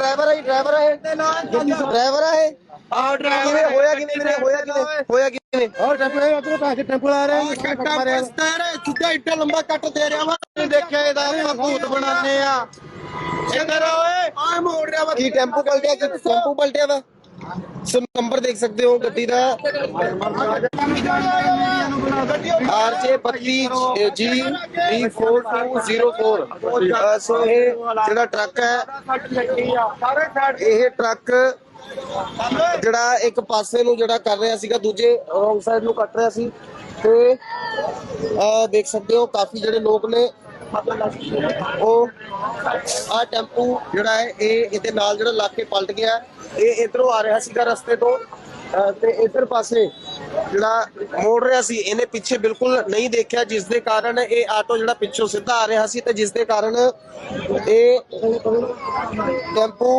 Driver ਹੈ driver ਹੈ। Driver ਹੈ। ਆ ਕਿਵੇਂ ਹੋਇਆ ਕਿਵੇਂ ਵੀਰੇ ਹੋਇਆ ਕਿਵੇਂ ਹੋਇਆ ਕਿਵੇਂ? ਹੋਰ ਟੈਂਪੂ ਹੈ ਉਧਰੋਂ ਪੈਸੇ ਟੈਂਪੂ ਆ ਰਹੇ ਕੱਟਾ ਪਸਤਰ ਸਿੱਧਾ ਇੱਟਾ ਲੰਬਾ ਕੱਟ ਦੇ ਰਿਹਾ ਵਾ ਦੇਖਿਆ ਇਹਦਾ ਆਪਾਂ ਭੂਤ ਬਣਾਉਂਦੇ ਆ ਇੱਧਰ ਓਏ। ਆ ਮੋੜ ਰਿਹਾ ਵਾ ਕੀ ਟੈਂਪੂ ਪਲਟਿਆ ਕਿ ਟੈਂਪੂ ਪਲਟਿਆ ਵਾ? ਸੋ ਨੰਬਰ ਦੇਖ ਸਕਦੇ ਹੋ ਗੱਡੀ ਦਾ। ਆਰਜੇ 32 ਜੀ 4204 ਸੋ ਇਹ ਜਿਹੜਾ ਟਰੱਕ ਹੈ, ਇਹ ਟਰੱਕ ਜਿਹੜਾ ਇੱਕ ਪਾਸੇ ਨੂੰ ਜਿਹੜਾ ਕਰ ਰਿਹਾ ਸੀਗਾ, ਦੂਜੇ ਰੋਂਗ ਸਾਈਡ ਨੂੰ ਕੱਟ ਰਿਹਾ ਸੀ। ਤੇ ਦੇਖ ਸਕਦੇ ਹੋ, ਕਾਫੀ ਜਿਹੜੇ ਲੋਕ ਨੇ ਉਹ ਆ ਟੈਂਪੂ ਜਿਹੜਾ ਹੈ, ਇਹ ਇਹਦੇ ਨਾਲ ਜਿਹੜਾ ਲਾ ਕੇ ਪਲਟ ਗਿਆ। ਇਹ ਇਧਰੋਂ ਆ ਰਿਹਾ ਸੀਗਾ ਰਸਤੇ ਤੋਂ। ਅਹ ਤੇ ਇਧਰ ਪਾਸੇ ਜਿਹੜਾ ਮੋੜ ਰਿਹਾ ਸੀ, ਇਹਨੇ ਪਿੱਛੇ ਬਿਲਕੁਲ ਨਹੀਂ ਦੇਖਿਆ, ਜਿਸ ਦੇ ਕਾਰਨ ਇਹ ਆਟੋ ਜਿਹੜਾ ਪਿੱਛੋਂ ਸਿੱਧਾ ਆ ਰਿਹਾ ਸੀ ਤੇ ਜਿਸ ਦੇ ਕਾਰਨ ਇਹ ਟੈਂਪੂ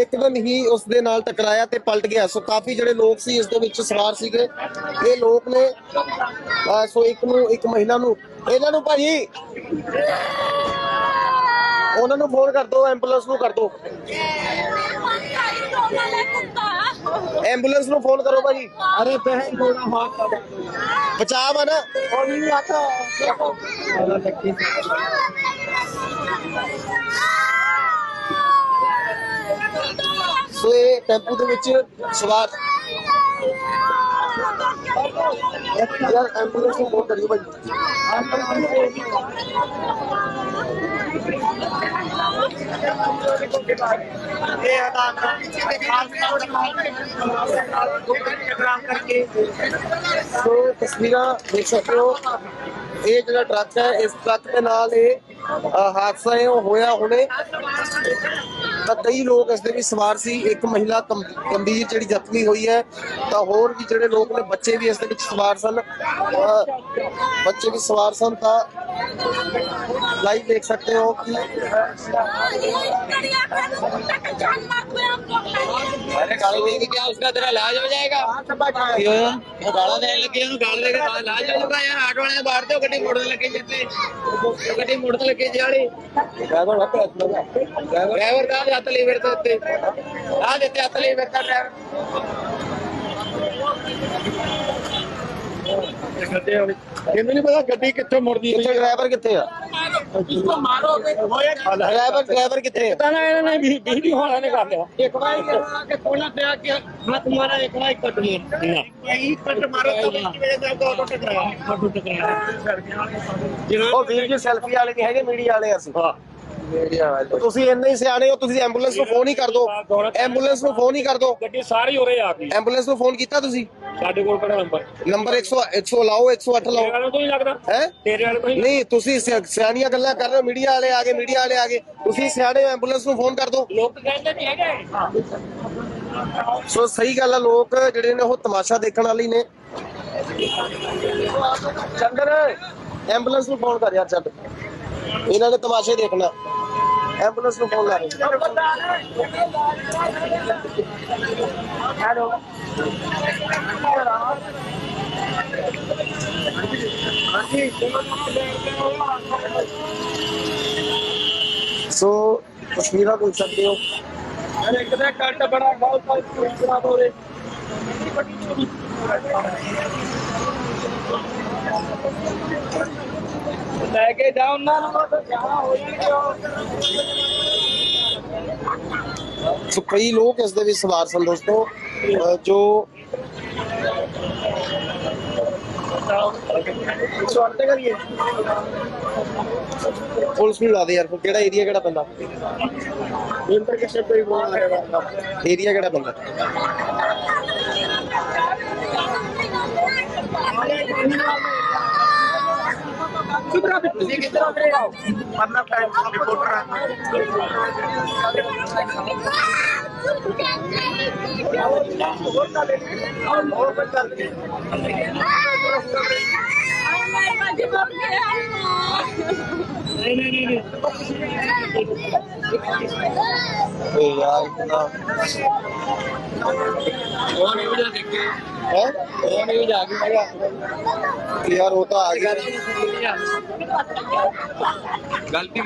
ਇੱਕਦਮ ਹੀ ਉਸ ਦੇ ਨਾਲ ਟਕਰਾਇਆ ਤੇ ਪਲਟ ਗਿਆ। ਸੋ ਕਾਫੀ ਜਿਹੜੇ ਲੋਕ ਸੀ, ਇਸ ਦੇ ਵਿੱਚ ਸਵਾਰ ਸੀਗੇ। ਇਹ ਲੋਕ ਨੇ ਸੋ ਇੱਕ ਨੂੰ, ਇੱਕ ਮਹਿਲਾ ਨੂੰ, ਇਹਨਾਂ ਨੂੰ ਭਾਜੀ ਉਹਨਾਂ ਨੂੰ ਫੋਨ ਕਰ ਦਿਓ ਐਂਬੂਲੈਂਸ ਨੂੰ ਕਰ ਦਿਓ ਐਂਬੂਲੈਂਸ ਨੂੰ ਫੋਨ ਕਰੋ ਭਾਜੀ। अरे बहन थोड़ा हाथ का ਬਚਾਵ ਆ ਨਾ। और ਸੋ ਇਹ ਟੈਂਪੂ ਦੇ ਵਿੱਚ ਸਵਾਰ। ਯਾਰ ਐਂਬੂਲੈਂਸ ਨੂੰ ਫੋਨ ਕਰਿਓ ਭਾਜੀ। ਸੋ ਤਸਵੀਰਾਂ ਦੇਖ ਸਕਦੇ ਹੋ ਇਹ ਜਿਹੜਾ ਟਰੱਕ ਹੈ, ਇਸ ਟਰੱਕ ਦੇ ਨਾਲ ਇਹ ਹਾਦਸਾ ਇਹ ਹੋਇਆ ਹੁਣੇ, ਤਾਂ ਕਈ ਲੋਕ ਇਸ ਦੇ ਵੀ ਸਵਾਰ ਸੀ, ਇੱਕ ਮਹਿਲਾ ਗੰਭੀਰ ਜਿਹੜੀ ਜ਼ਖਮੀ ਹੋਈ ਹੈ, ਤਾਂ ਹੋਰ ਵੀ ਜਿਹੜੇ ਲੋਕ ਨੇ ਬੱਚੇ ਵੀ ਇਸ ਦੇ ਵਿੱਚ ਸਵਾਰ ਸਨ। ਬੱਚੇ ਵੀ ਸਵਾਰ ਸਨ, ਤਾਂ ਲਾਈਵ ਦੇਖ ਸਕਦੇ ਹੋ ਕਿ अरे गाड़ी देगी क्या उसका तेरा इलाज हो जाएगा क्यों वो गाला देने लगे ਉਹਨੂੰ ਗਾਲ ਦੇ ਕੇ ਤਾਂ ਇਲਾਜ ਹੋ ਜਾਊਗਾ ਯਾਰ ਆਟੋ ਵਾਲੇ ਬਾਹਰ ਤੇ ਉਹ ਗੱਡੀ ਮੋੜਨ ਲੱਗੇ ਜਿੱਤੇ ਉਹ ਗੱਡੀ ਮੋੜਨ ਲੱਗੇ ਜਾਲੀ ਡਰਾਈਵਰ ਦਾ ਹੱਥ ਲਈ ਫਿਰਦਾ ਉੱਤੇ ਆ ਦਿੱਤੇ ਹੱਥ ਲਈ ਫਿਰਦਾ ਡਰਾਈਵਰ ਇਹਨੂੰ ਨਹੀਂ ਪਤਾ ਗੱਡੀ ਕਿੱਥੋਂ ਮੁੜਦੀ ਕਿੱਥੇ ਡਰਾਈਵਰ ਕਿੱਥੇ ਆ? ਡਰਾਈਵਰ ਡਰਾਈਵਰ ਕਿੱਥੇ ਆ? ਨਾ ਇਹਨਾਂ ਨੇ ਵੀ ਵੀ ਹੋਣਾ ਨੇ ਕਰ ਲਿਆ। ਇੱਕ ਵਾਰ ਕਿ ਕੋਲਾ ਤੇ ਆ ਕੇ ਹੱਥ ਮਾਰਾ ਇੱਕ ਵਾਰ ਕੱਟ ਮਾਰ। ਇਹ ਕੱਟ ਮਾਰੋ ਤਾਂ ਕੀ ਵਜ੍ਹਾ ਨਾਲ ਤਾਂ ਆਟੋ ਟਕਰਾਇਆ ਆਟੋ ਟਕਰਾਇਆ ਉਹ ਵੀਰ ਜੀ ਸੈਲਫੀ ਵਾਲੇ ਨਹੀਂ ਹੈਗੇ ਮੀਡੀਆ ਵਾਲੇ ਅਸੀਂ। ਹਾਂ। ਤੁਸੀਂ ਇੰਨੇ ਹੀ ਸਿਆਣੇ ਹੋ ਤੁਸੀਂ ਐਂਬੂਲੈਂਸ ਨੂੰ ਫੋਨ ਹੀ ਕਰ ਦਿਓ ਐਂਬੂਲੈਂਸ ਨੂੰ ਫੋਨ ਹੀ ਕਰ ਦਿਓ ਗੱਡੀ ਸਾਰੀ ਉਰੇ ਆ ਗਈ। ਐਂਬੂਲੈਂਸ ਨੂੰ ਫੋਨ ਕੀਤਾ ਤੁਸੀਂ? ਸਾਡੇ ਕੋਲ ਕਿਹੜਾ ਨੰਬਰ ਨੰਬਰ 100 100 ਲਾਓ 108 ਤੇਰੇ ਲਾਓ। ਵਾਲੇ ਨਹੀਂ ਲੱਗਦਾ? ਹੈ? ਤੇਰੇ ਵਾਲੇ ਹੀ ਨਹੀਂ ਤੁਸੀਂ ਸਿਆ- ਸਿਆਣੀਆਂ ਗੱਲਾਂ ਕਰ ਰਹੇ ਹੋ ਮੀਡੀਆ ਵਾਲੇ ਆ ਗਏ ਮੀਡੀਆ ਵਾਲੇ ਆ ਗਏ। ਤੁਸੀਂ ਸਿਆਣੇ ਐਂਬੂਲੈਂਸ ਨੂੰ ਫੋਨ ਕਰ ਦਿਓ ਲੋਕ ਕਹਿੰਦੇ ਨਹੀਂ ਹੈਗੇ। ਸੋ ਸਹੀ ਗੱਲ ਆ ਲੋਕ ਜਿਹੜੇ ਨੇ ਉਹ ਤਮਾਸ਼ਾ ਦੇਖਣ ਵਾਲੀ ਨੇ। ਚੰਦਰ। ਐਂਬੂਲੈਂਸ ਨੂੰ ਫੋਨ ਕਰ ਯਾਰ ਛੱਡ ਇਹਨਾਂ ਨੇ ਤਮਾਸ਼ੇ ਦੇਖਣਾ। ਐਂਬੂਲੈਂਸ ਨੂੰ ਫੋਨ ਲਾ ਰਹੇ ਹੈਲੋ। ਸੋ ਤਸਵੀਰਾਂ ਦੇਖ ਸਕਦੇ ਹੋ। ਅਰੇ ਇੱਕ ਤਾਂ ਕੱਟ ਬੜਾ ਬਹੁਤ ਬਹੁਤ ਬੜਾ ਹੋਰੇ ਲੈ ਕੇ ਜਾਓ ਉਹਨਾਂ ਨੂੰ ਜਾਣਾ ਹੋ ਸੋ ਕਈ ਲੋਕ ਇਸ ਦੇ ਵਿੱਚ ਸਵਾਰ ਸਨ ਦੋਸਤੋ ਜੋ ਪੁਲਿਸ ਨੂੰ ਲਾ ਦੇ ਯਾਰ ਕਿਹੜਾ ਏਰੀਆ ਕਿਹੜਾ ਪੈਂਦਾ? ਏਰੀਆ ਕਿਹੜਾ ਪੈਂਦਾ? ਕਿਧਰ ਤੁਸੀਂ ਕਿੱਧਰ ਆ ਰਹੇ ਹੋ ਪਰਨਾ ਪੈਨ ਰਿਪੋਰਟਰ नहीं नहीं नहीं नहीं यार इतना कौन है गलती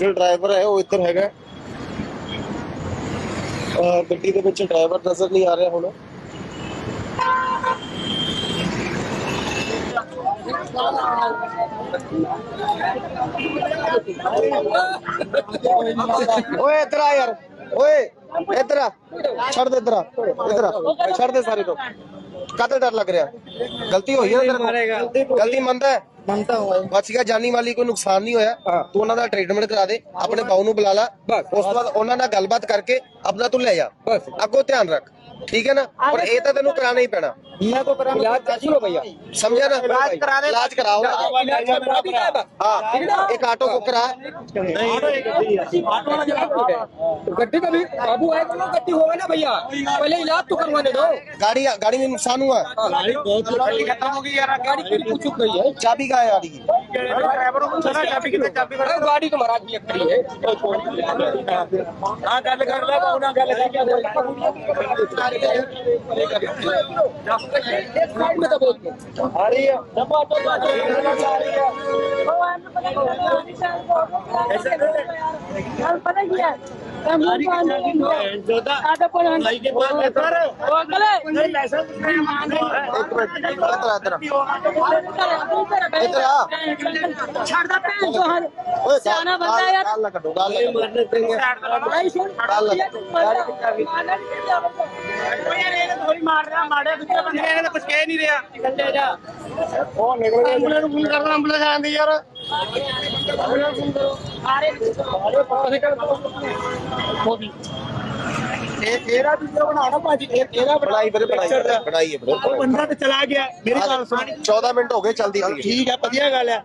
ਜਿਹੜਾ ਡਰਾਈਵਰ ਹੈ ਉਹ ਇੱਧਰ ਹੈਗਾ ਅ, ਗੱਡੀ ਦੇ ਵਿੱਚ ਡਰਾਈਵਰ ਨਜ਼ਰ ਨਹੀਂ ਆ ਰਿਹਾ ਹੁਣ ਓਏ ਇੱਧਰ ਆ ਯਾਰ ਓਏ ਇੱਧਰ ਆ ਛੱਡ ਦੇ ਇੱਧਰ ਆ ਇੱਧਰ ਆ ਛੱਡ ਦੇ ਸਾਰੇ ਲੋਕ ਕਾਹਤੇ ਡਰ ਲੱਗ ਰਿਹਾ ਗਲਤੀ ਹੋਈ ਹੈ ਨਾ ਤੇਰੇ ਕੋਲ ਗਲਤੀ ਮੰਨਦਾ ਹੈ ਮੰਨਤਾ ਹੋਇਆ ਬਚ ਗਿਆ ਜਾਨੀ ਮਾਲੀ ਕੋਈ ਨੁਕਸਾਨ ਨਹੀਂ ਹੋਇਆ ਤੂੰ ਉਹਨਾਂ ਦਾ ਟ੍ਰੀਟਮੈਂਟ ਕਰਾ ਦੇ ਆਪਣੇ ਬਾਉ ਨੂੰ ਬੁਲਾ ਲਾ ਉਸ ਤੋਂ ਬਾਅਦ ਉਹਨਾਂ ਨਾਲ ਗੱਲਬਾਤ ਕਰਕੇ ਆਪਣਾ ਤੂੰ ਲੈ ਜਾ ਅੱਗੋਂ ਧਿਆਨ ਰੱਖ ਠੀਕ ਹੈ ਨਾ ਔਰ ਇਹ ਤਾਂ ਤੈਨੂੰ ਕਰਾਣਾ ਹੀ ਪੈਣਾ मैं तो करा इलाज कैसी हो भैया ਸਮਝਿਆ ਨਾ इलाज करा दे ਇਲਾਜ ਕਰਾਓ ਹਾਂ ਇੱਕ ਆਟੋ ਬੁੱਕ ਕਰਾ ऑटो वाला जवाब ठीक है तो गड्डी का भी काबू है तो गड्डी होगा ना भैया पहले इलाज तो करवाने दो गाड़ी गाड़ी में नुकसान हुआ गाड़ी बहुत खत्म हो गई यार गाड़ी कुछ गई है? चाबी कहाँ है गाड़ी की ड्राइवर को सर चाबी कितने चाबी कर गाड़ी तो महाराज भी खड़ी है। हाँ गल कर ले कोना गल एक साइड में तो बोल आ रही है। सब ऑटो आ रही है एक मिनट इधर इधर इधर आ ਮਾਰ ਰਿਹਾ ਮਾੜੇ ਦੂਜੇ ਬੰਦੇ? ਨੇ ਕੁਝ ਕਹਿ ਨਹੀਂ ਰਿਹਾ। ਉਹ ਨਿਕਲ ਗਿਆ। ਐਂਬੂਲੈਂਸ ਫੋਨ ਕਰਦਾ ਐਂਬੂਲੈਂਸ ਆਂਦੀ ਯਾਰ। ਇਹ ਉਹ ਗਿਆ। ਮੇਰੀ ਮਿੰਟ ਹੋ ਗਏ ਚਲਦੀ ਸੀ ਠੀਕ ਹੈ ਵਧੀਆ ਗੱਲ ਹੈ।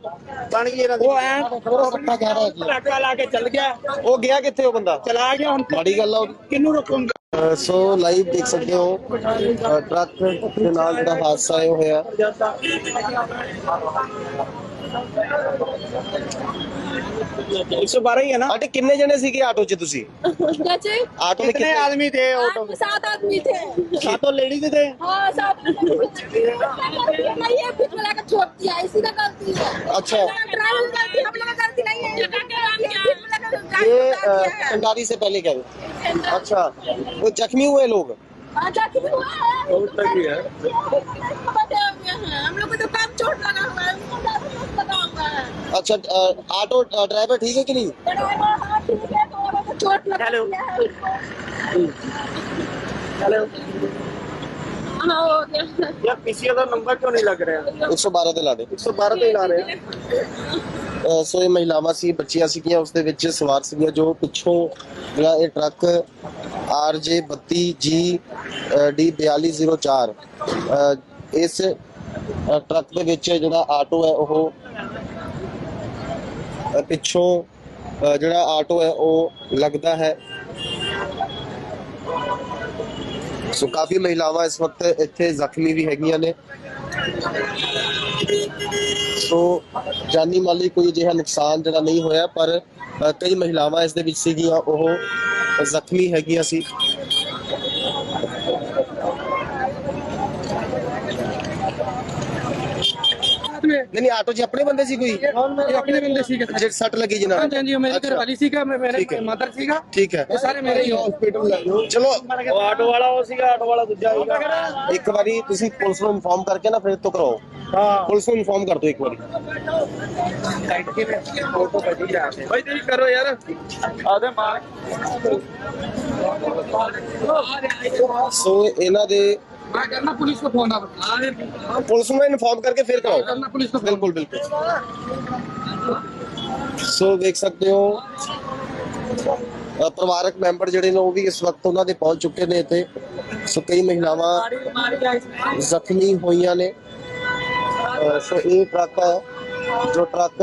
ਬਣ ਗਈ ਉਹ ਐ ਬੱਟਾ ਕਹਿ ਰਿਹਾ ਜੀ ਟਾਕਾ ਲਾ ਕੇ ਚੱਲ ਗਿਆ। ਉਹ ਗਿਆ ਕਿੱਥੇ ਉਹ ਬੰਦਾ? ਚਲਾ ਗਿਆ ਹੁਣ। ਮਾੜੀ ਗੱਲ ਆ ਉਹਦੀ। ਕਿਹਨੂੰ ਰੋਕੂਗਾ? ਸੋ ਲਾਈਵ ਦੇਖ ਸਕਦੇ ਹੋ। ਟਰੱਕ ਦੇ ਨਾਲ ਜਿਹੜਾ ਹਾਦਸਾ ਹੋਇਆ। 112 ਹੀ ਹੈ ਨਾ ਆਂਟੀ ਕਿੰਨੇ ਜਣੇ ਸੀਗੇ ਆਟੋ 'ਚ ਤੁਸੀਂ चाची ਆਟੋ में कितने कितने आदमी थे ऑटो हम में सात आदमी थे सातों लेडीज थे हाँ सात नहीं है बीच में लाकर छोड़ दिया इसी का गलती है अच्छा। ड्राइवर की गलती हम लोग का गलती नहीं है बीच में लाकर गाड़ी ये उतार अ, दिया है। टंगारी से पहले क्या हुआ अच्छा वो जख्मी हुए लोग हाँ, जाके भी हुआ है। बहुत तक ही है। बचे हुए हैं। हम लोग को तो कम चोट लगा हुआ है अच्छा अ, ऑटो अ, ड्राइवर ठीक है कि नहीं ड्राइवर हाँ ठीक है तो औरों को चोट लगा हेलो। दिया है उनको। हाँ हो गया यार किसी का नंबर क्यों नहीं लग रहा 112 ਤੇ ਲਾ ਦੇ 112 ਤੇ ਹੀ ਲਾ ਰਹੇ ਅ, ਸੋ ਇਹ ਮਹਿਲਾਵਾਂ ਸੀ ਬੱਚੀਆਂ ਸੀਗੀਆਂ ਉਸ ਦੇ ਵਿੱਚ ਸਵਾਰ ਸੀਗੀਆਂ ਜੋ ਪਿੱਛੋਂ ਜਿਹੜਾ ਇਹ ਟਰੱਕ RJ 32G D 4204 ਅ, ਇਸ ਅ, ਟਰੱਕ ਦੇ ਵਿੱਚ ਜਿਹੜਾ ਆਟੋ ਹੈ ਉਹ ਅ, ਪਿੱਛੋਂ ਜਿਹੜਾ ਆਟੋ ਹੈ, ਉਹ ਲੱਗਦਾ ਹੈ। ਸੋ ਕਾਫੀ ਮਹਿਲਾਵਾਂ ਇਸ ਵਕਤ ਇੱਥੇ ਜ਼ਖਮੀ ਵੀ ਹੈਗੀਆਂ ਨੇ। ਸੋ ਜਾਨੀ ਮਾਲੀ ਕੋਈ ਅਜਿਹਾ ਨੁਕਸਾਨ ਜਿਹੜਾ ਨਹੀਂ ਹੋਇਆ, ਪਰ ਕਈ ਮਹਿਲਾਵਾਂ ਇਸ ਦੇ ਵਿੱਚ ਸੀਗੀਆਂ, ਉਹ ਜ਼ਖਮੀ ਹੈਗੀਆਂ ਸੀ। ਨਹੀਂ ਨਹੀਂ ਆਟੋ 'ਚ ਆਪਣੇ ਬੰਦੇ ਸੀ ਕੋਈ? ਆਪਣੇ ਬੰਦੇ ਸੀਗੇ ਜਿਹੜੇ ਸੱਟ ਲੱਗੀ ਜਿਨ੍ਹਾਂ ਨੂੰ? ਹਾਂਜੀ ਉਹ ਮੇਰੇ ਘਰ ਵਾਲੀ ਸੀਗਾ ਮੇਰੇ ਮਦਰ ਸੀਗਾ। ਠੀਕ ਹੈ। ਇਹ ਸਾਰੇ ਮੇਰੇ ਹੀ ਹਸਪੀਟਲ ਲੈ ਜਾਓ ਚਲੋ। ਉਹ ਆਟੋ ਵਾਲਾ ਉਹ ਸੀਗਾ ਆਟੋ ਵਾਲਾ ਦੂਜਾ ਸੀਗਾ। ਇੱਕ ਵਾਰੀ ਤੁਸੀਂ ਪੁਲਿਸ ਨੂੰ ਇਨਫੋਰਮ ਕਰਕੇ ਨਾ ਫਿਰ ਤੋਂ ਕਰਾਓ। ਹਾਂ। ਪੁਲਿਸ ਨੂੰ ਇਨਫੋਰਮ ਕਰ ਦਿਓ ਇੱਕ ਵਾਰੀ। ਕੱਟ ਕੇ। ਕਰੋ ਯਾਰ। ਆਦੇ ਮਾਰ। ਸੋ ਇਹਨਾਂ ਦੇ मैं करना पुलिस को फोन आप ਪੁਲਿਸ ਨੂੰ ਇਨਫੋਰਮ ਕਰਕੇ ਫਿਰ ਕਰਾਓ करना पुलिस को ਬਿਲਕੁਲ ਬਿਲਕੁਲ ਸੋ ਦੇਖ ਸਕਦੇ ਹੋ ਅ, ਪਰਿਵਾਰਕ ਮੈਂਬਰ ਜਿਹੜੇ ਨੇ ਉਹ ਵੀ ਇਸ ਵਕਤ ਉਹਨਾਂ ਦੇ ਪਹੁੰਚ ਚੁੱਕੇ ਨੇ ਇੱਥੇ ਸੋ ਕਈ ਮਹਿਲਾਵਾਂ ਜ਼ਖਮੀ ਹੋਈਆਂ ਨੇ ਅ, ਸੋ ਇਹ ਟਰੱਕ ਹੈ ਜੋ ਟਰੱਕ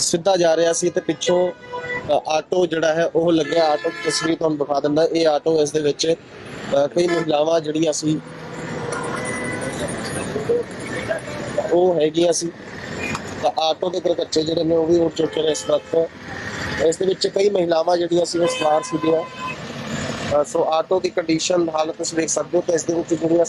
ਸਿੱਧਾ ਜਾ ਰਿਹਾ ਸੀ ਤੇ ਪਿੱਛੋਂ ਅ, ਆਟੋ ਜਿਹੜਾ ਹੈ ਉਹ ਲੱਗਿਆ ਆਟੋ ਦੀ ਤਸਵੀਰ ਤੁਹਾਨੂੰ ਦਿਖਾ ਦਿੰਦਾ ਇਹ ਆਟੋ ਇਸ ਦੇ ਵਿੱਚ ਅ, ਕਈ ਮਹਿਲਾਵਾਂ ਜਿਹੜੀਆਂ ਸੀ, ਉਹ ਹੈਗੀਆਂ ਸੀ। ਤਾਂ ਆਟੋ ਦੇ ਕਰਕੱਚੇ ਜਿਹੜੇ ਨੇ, ਉਹ ਵੀ ਉੱਠ ਚੁੱਕੇ ਨੇ ਇਸ ਵਕਤ। ਇਸ ਦੇ ਵਿੱਚ ਕਈ ਮਹਿਲਾਵਾਂ ਜਿਹੜੀਆਂ ਸੀ, ਉਹ ਸਵਾਰ ਸੀਗੀਆਂ। ਸੋ ਆਟੋ ਦੀ ਕੰਡੀਸ਼ਨ ਹਾਲਤ ਤੁਸੀਂ ਦੇਖ ਸਕਦੇ ਹੋ ਕਿ ਇਸ ਦੇ ਵਿੱਚ ਜਿਹੜੀਆਂ